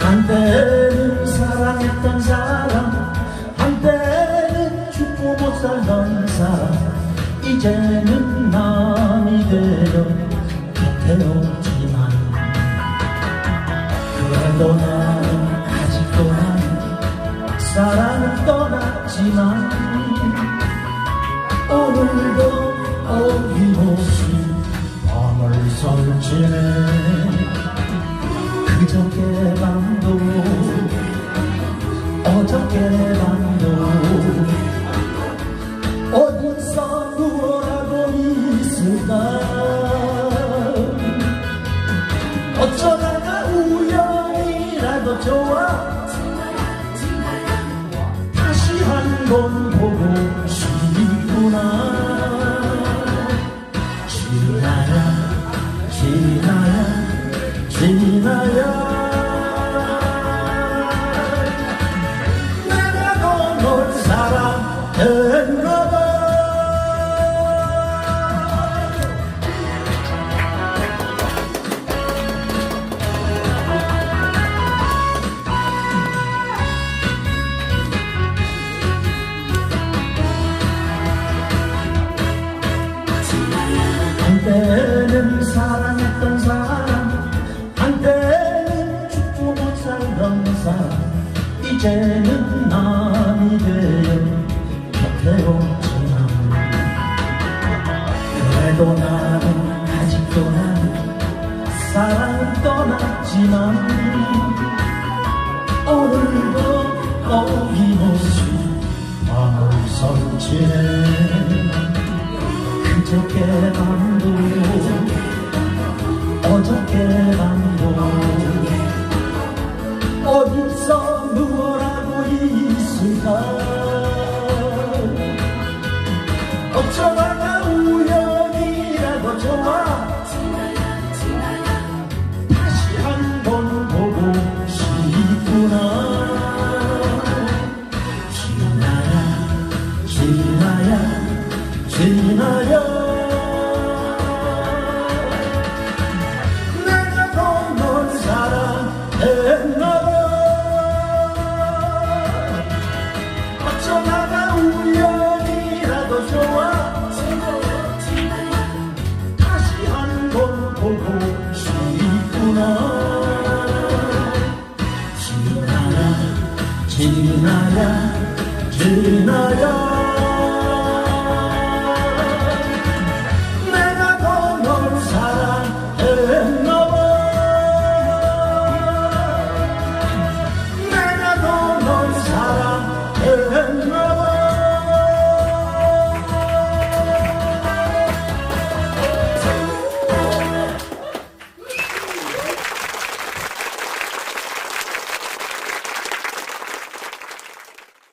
한때는 사랑했던 사람 한때는 죽고 못 살던 사람 이제는 남이 되어 곁에 없지만 그래도 나는 사랑을 떠났지만 오늘도 어김없이 밤을 설치네. 그저께 밤도 어저께 밤도 어디서 누워라고 있을까? 어쩌다가 우연이라도 좋아 번 보고 싶구나. 지나야 지나야 지나야. 내가 너널 사랑했 이제는 남이 되어 곁에 없지만 그래도 나는 아직도 나는 사랑을 떠났지만 오늘도 어김없이 마음을 설치네 그저께 밤 어쩌다가 우연이라도 좋아. 다시 한 번 보고 싶구나. 지나야 지나야 지나야